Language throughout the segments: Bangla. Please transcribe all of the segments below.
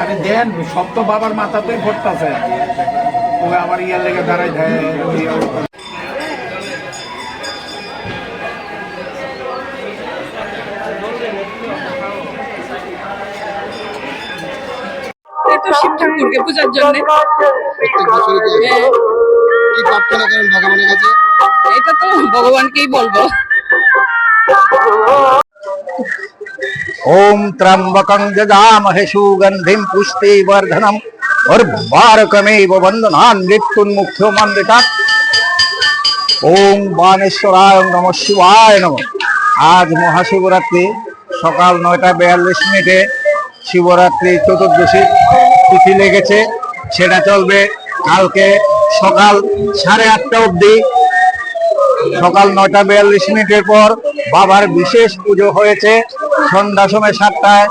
আরে দেন সব তো বাবার মাথাতেই পড়তাছে ও আবার ইয়ার লেগে দাঁড়াই দেয় তো শিবঠাকুর ঠাকুরকে পূজার জন্য। হ্যাঁ। কি প্রার্থনা করেন ভগবানের কাছে? এটা তো ভগবানকেই বলব। ওম যজামহে সুগন্ধিম পুষ্টি বর্ধনম ওম বানেশ্বরায় নম শিবায় নম। আজ মহাশিবরাত্রি সকাল নয়টা বিয়াল্লিশ মিনিটে শিবরাত্রি চতুর্দশী। তিথি লেগেছে, সেটা চলবে কালকে সকাল সাড়ে আটটা অবধি। সকাল নয়টা বিয়াল্লিশ মিনিটের পর বাবার বিশেষ পুজো হয়েছে, সন্ধ্যা সময় সাতটায়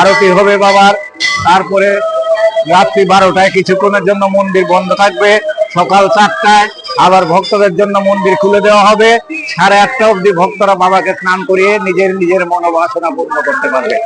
আরতি হবে বাবার। তারপরে রাত্রি বারোটায় কিছুক্ষণের জন্য মন্দির বন্ধ থাকবে। সকাল চারটায় আবার ভক্তদের জন্য মন্দির খুলে দেওয়া হবে। সাড়ে আটটা অবধি ভক্তরা বাবাকে স্নান করিয়ে নিজের নিজের মনোবাসনা পূর্ণ করতে পারবে।